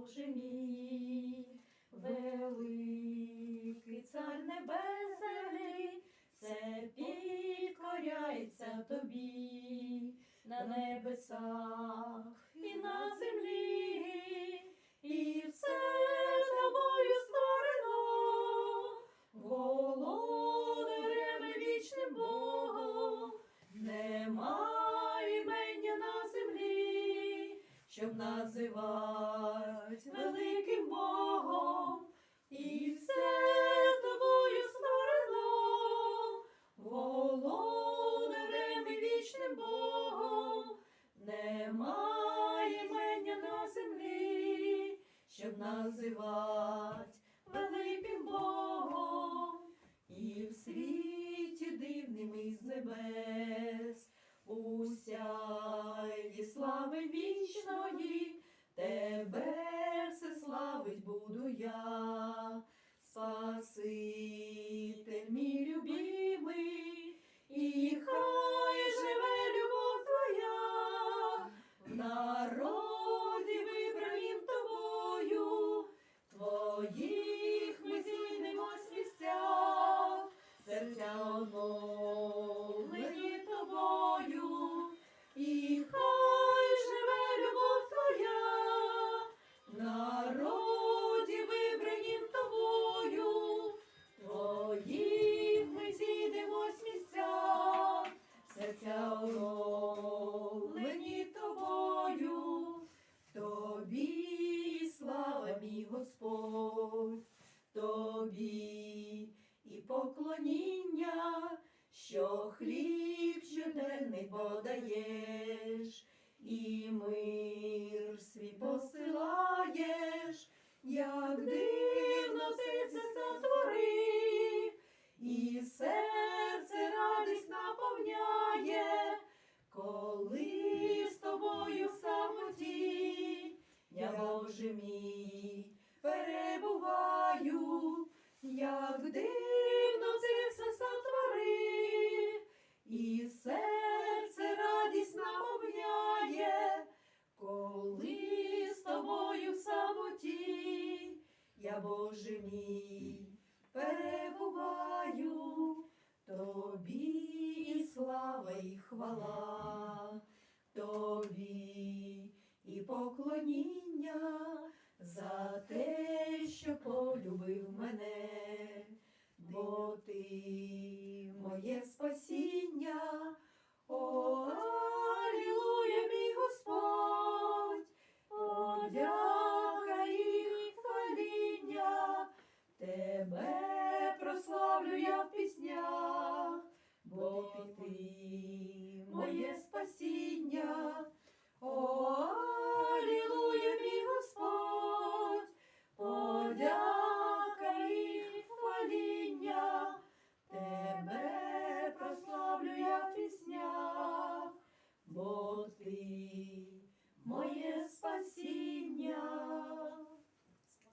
Боже мій, великий цар небесний, все підкоряється тобі на небесах і на землі, і все тобою створено, володарем вічним Богом, нема імення на землі, щоб називать називать великим Богом, і в світі дивним із небес, усяї слави вічної, тебе все славить буду я, Спаситель мій любимий, поклоніння, що хліб щоденний подаєш, і мир свій посилаєш, як дивно ти все сотворив, і серце радість наповняє, коли з тобою в самоті, я Боже мій перебуваю, я Боже мій перебуваю, тобі слава і хвала, тобі і поклоніння за те, що полюбив мене, бо ти моє спасіння. О, Алілуя, мій Господь, подяка прославлю я в піснях, бо ти моє спасіння. О, Алілуя, мій Господь, подяка і хваління, тебе прославлю я в піснях, бо ти моє спасіння.